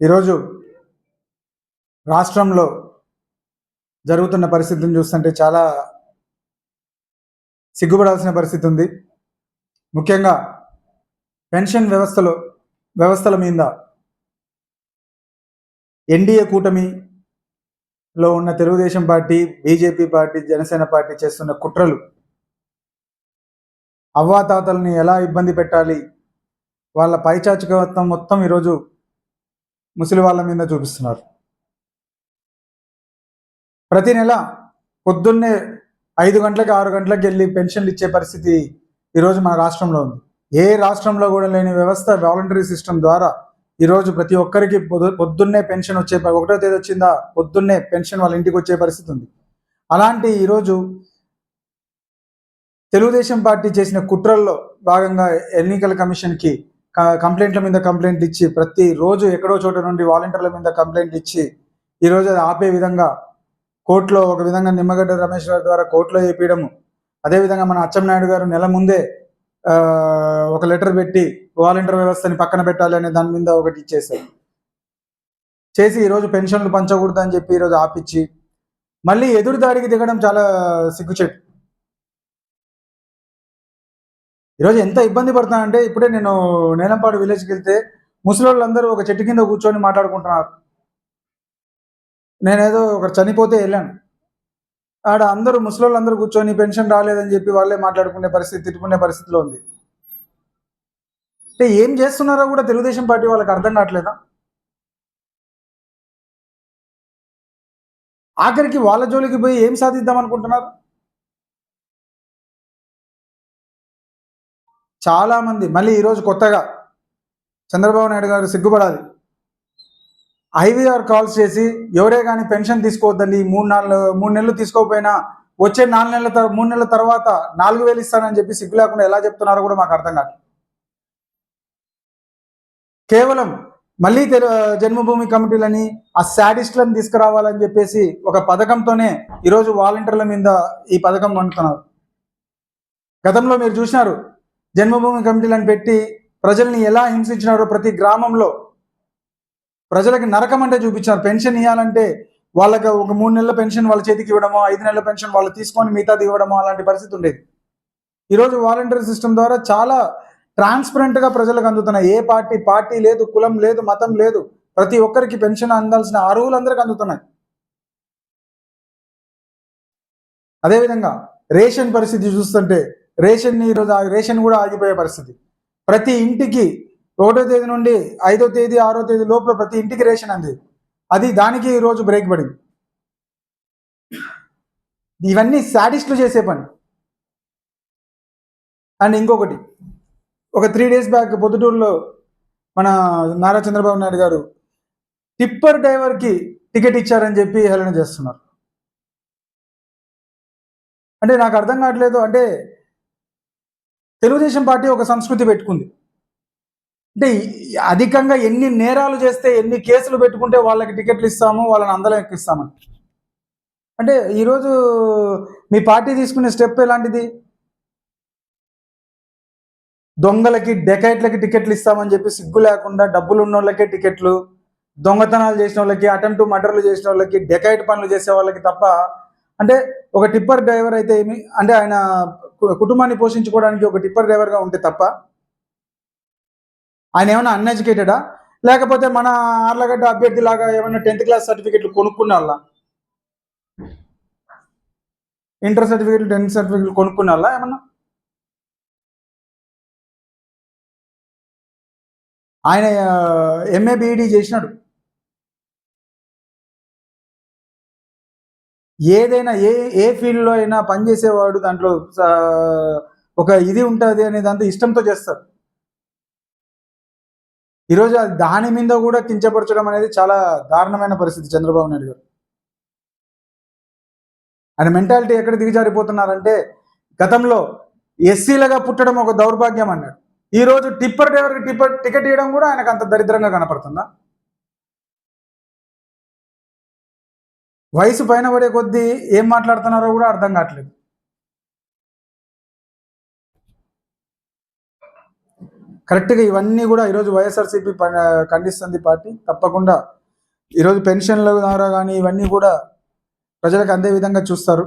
ఈరోజు రాష్ట్రంలో జరుగుతున్న పరిస్థితిని చూస్తుంటే చాలా సిగ్గుపడాల్సిన పరిస్థితి ఉంది. ముఖ్యంగా పెన్షన్ వ్యవస్థలో వ్యవస్థల మీద ఎన్డీఏ కూటమిలో ఉన్న Telugu Desam party BJP party Janasena party చేస్తున్న కుట్రలు అవ్వాతాతల్ని ఎలా ఇబ్బంది పెట్టాలి వాళ్ళ పైచాచికత్వం మొత్తం ఈరోజు ముసలి వాళ్ళ మీద చూపిస్తున్నారు. ప్రతి నెల పొద్దున్నే ఐదు గంటలకు ఆరు గంటలకు వెళ్ళి పెన్షన్లు ఇచ్చే పరిస్థితి ఈరోజు మన రాష్ట్రంలో ఉంది. ఏ రాష్ట్రంలో కూడా లేని వ్యవస్థ వాలంటరీ సిస్టమ్ ద్వారా ఈరోజు ప్రతి ఒక్కరికి పొద్దు పొద్దున్నే పెన్షన్ వచ్చే ఒకటో తేదీ వచ్చిందా? పొద్దున్నే పెన్షన్ వాళ్ళ ఇంటికి వచ్చే పరిస్థితి ఉంది. అలాంటి ఈరోజు తెలుగుదేశం పార్టీ చేసిన కుట్రల్లో భాగంగా ఎన్నికల కమిషన్కి కంప్లైంట్ల మీద కంప్లైంట్ ఇచ్చి ప్రతి రోజు ఎక్కడో చోట నుండి వాలంటీర్ల మీద కంప్లైంట్ ఇచ్చి ఈరోజు అది ఆపే విధంగా కోర్టులో ఒక విధంగా నిమ్మగడ్డ రమేష్ గారి ద్వారా కోర్టులో చేపించడము అదేవిధంగా మన అచ్చెన్నాయుడు గారు నెల ముందే ఒక లెటర్ పెట్టి వాలంటీర్ వ్యవస్థని పక్కన పెట్టాలి అనే దాని మీద ఒకటి ఇచ్చేసారు చేసి ఈరోజు పెన్షన్లు పంచకూడదు అని చెప్పి ఈరోజు ఆపిచ్చి మళ్ళీ ఎదురు దాడికి దిగడం చాలా సిగ్గుచెట్టు ఈరోజు ఎంత ఇబ్బంది పడుతున్నానంటే ఇప్పుడే నేను నేలంపాడు విలేజ్కి వెళ్తే ముసలి ఒక చెట్టు కింద కూర్చొని మాట్లాడుకుంటున్నారు. నేనేదో ఒక చనిపోతే వెళ్ళాను. ఆడ అందరూ ముసలి అందరూ కూర్చొని పెన్షన్ రాలేదని చెప్పి వాళ్ళే మాట్లాడుకునే పరిస్థితి తిట్టుకునే పరిస్థితిలో ఉంది. అంటే ఏం చేస్తున్నారో కూడా తెలుగుదేశం పార్టీ వాళ్ళకి అర్థం కావట్లేదా? ఆఖరికి వాళ్ళ జోలికి పోయి ఏం సాధిద్దాం అనుకుంటున్నారు? చాలామంది మళ్ళీ ఈరోజు కొత్తగా చంద్రబాబు నాయుడు గారు సిగ్గుపడాలి. ఐవీఆర్ కాల్స్ చేసి ఎవరే కానీ పెన్షన్ తీసుకోవద్దండి మూడు నాలుగు మూడు నెలలు తీసుకోకపోయినా వచ్చే నాలుగు నెలల మూడు నెలల తర్వాత నాలుగు వేలు ఇస్తానని చెప్పి సిగ్గు లేకుండా ఎలా చెప్తున్నారో కూడా మాకు అర్థం కాదు కేవలం మళ్ళీ తెలు జన్మభూమి కమిటీలని ఆ శాడిస్ట్లను తీసుకురావాలని చెప్పేసి ఒక పథకంతోనే ఈరోజు వాలంటీర్ల మీద ఈ పథకం వండుతున్నారు. గతంలో మీరు చూసినారు జన్మభూమి కమిటీలను పెట్టి ప్రజల్ని ఎలా హింసించినారో ప్రతి గ్రామంలో ప్రజలకి నరకం అంటే చూపించారు. పెన్షన్ ఇవ్వాలంటే వాళ్ళకి ఒక మూడు నెలల పెన్షన్ వాళ్ళ చేతికి ఇవ్వడమో ఐదు నెలల పెన్షన్ వాళ్ళు తీసుకొని మిగతాది ఇవ్వడమో అలాంటి పరిస్థితి ఉండేది. ఈరోజు వాలంటీర్ సిస్టమ్ ద్వారా చాలా ట్రాన్స్పరెంట్గా ప్రజలకు అందుతున్నాయి. ఏ పార్టీ పార్టీ లేదు కులం లేదు మతం లేదు. ప్రతి ఒక్కరికి పెన్షన్ అందాల్సిన అర్హులందరికీ అందుతున్నాయి. అదేవిధంగా రేషన్ పరిస్థితి చూస్తుంటే రేషన్ ఈరోజు రేషన్ కూడా ఆగిపోయే పరిస్థితి. ప్రతి ఇంటికి ఒకటో తేదీ నుండి ఐదో తేదీ ఆరో తేదీ లోపల ప్రతి ఇంటికి రేషన్ అంది. అది దానికి ఈరోజు బ్రేక్ పడింది. ఇవన్నీ శాటిస్ట్లు చేసే పని. అండ్ ఇంకొకటి ఒక త్రీ డేస్ బ్యాక్ పొద్దుటూరులో మన నారా చంద్రబాబు నాయుడు గారు టిప్పర్ డ్రైవర్కి టికెట్ ఇచ్చారని చెప్పి హేళన చేస్తున్నారు. అంటే నాకు అర్థం కావట్లేదు. అంటే తెలుగుదేశం పార్టీ ఒక సంస్కృతి పెట్టుకుంది. అంటే అధికంగా ఎన్ని నేరాలు చేస్తే ఎన్ని కేసులు పెట్టుకుంటే వాళ్ళకి టికెట్లు ఇస్తాము వాళ్ళని అందరం ఎక్కిస్తామని అంటే ఈరోజు మీ పార్టీ తీసుకునే స్టెప్ ఎలాంటిది? దొంగలకి డెకైట్లకి టికెట్లు ఇస్తామని చెప్పి సిగ్గు లేకుండా డబ్బులు ఉన్న వాళ్ళకే టికెట్లు దొంగతనాలు చేసిన వాళ్ళకి అటెంప్ట్ మర్డర్లు చేసిన వాళ్ళకి డెకైట్ పనులు చేసే వాళ్ళకి తప్ప అంటే ఒక టిప్పర్ డ్రైవర్ అయితే ఏమి అంటే ఆయన కు- కుటుంబాన్ని పోషించుకోవడానికి ఒక టిప్పర్ డ్రైవర్గా ఉంటే తప్ప ఆయన ఏమైనా అన్ఎడ్యుకేటెడా లేకపోతే మన ఆర్లగడ్డ అభ్యర్థి లాగా ఏమైనా టెన్త్ క్లాస్ సర్టిఫికెట్లు కొనుక్కున్న వాళ్ళ? ఇంటర్ సర్టిఫికెట్లు టెన్త్ సర్టిఫికెట్లు కొనుక్కున్న వాళ్ళ ఏమన్నా? ఆయన ఎంఏ బీఈడి చేసినాడు. ఏదైనా ఏ ఏ ఫీల్డ్లో అయినా పనిచేసేవాడు దాంట్లో ఒక ఇది ఉంటుంది అనేది అంత ఇష్టంతో చేస్తారు. ఈరోజు దాని మీద కూడా కించపరచడం అనేది చాలా దారుణమైన పరిస్థితి చంద్రబాబు నాయుడు గారు. ఆయన మెంటాలిటీ ఎక్కడ దిగజారిపోతున్నారంటే గతంలో ఎస్సీలుగా పుట్టడం ఒక దౌర్భాగ్యం అన్నాడు. ఈరోజు టిప్పర్ డ్రైవర్కి టిప్పర్ టికెట్ ఇవ్వడం కూడా ఆయనకు అంత దరిద్రంగా కనపడుతుందా? వయసు పైన పడే కొద్దీ ఏం మాట్లాడుతున్నారో కూడా అర్థం కావట్లేదు. కరెక్ట్గా ఇవన్నీ కూడా ఈరోజు వైఎస్ఆర్సీపీ ఖండిస్తుంది పార్టీ. తప్పకుండా ఈరోజు పెన్షన్ల ద్వారా కానీ ఇవన్నీ కూడా ప్రజలకు అందే విధంగా చూస్తారు.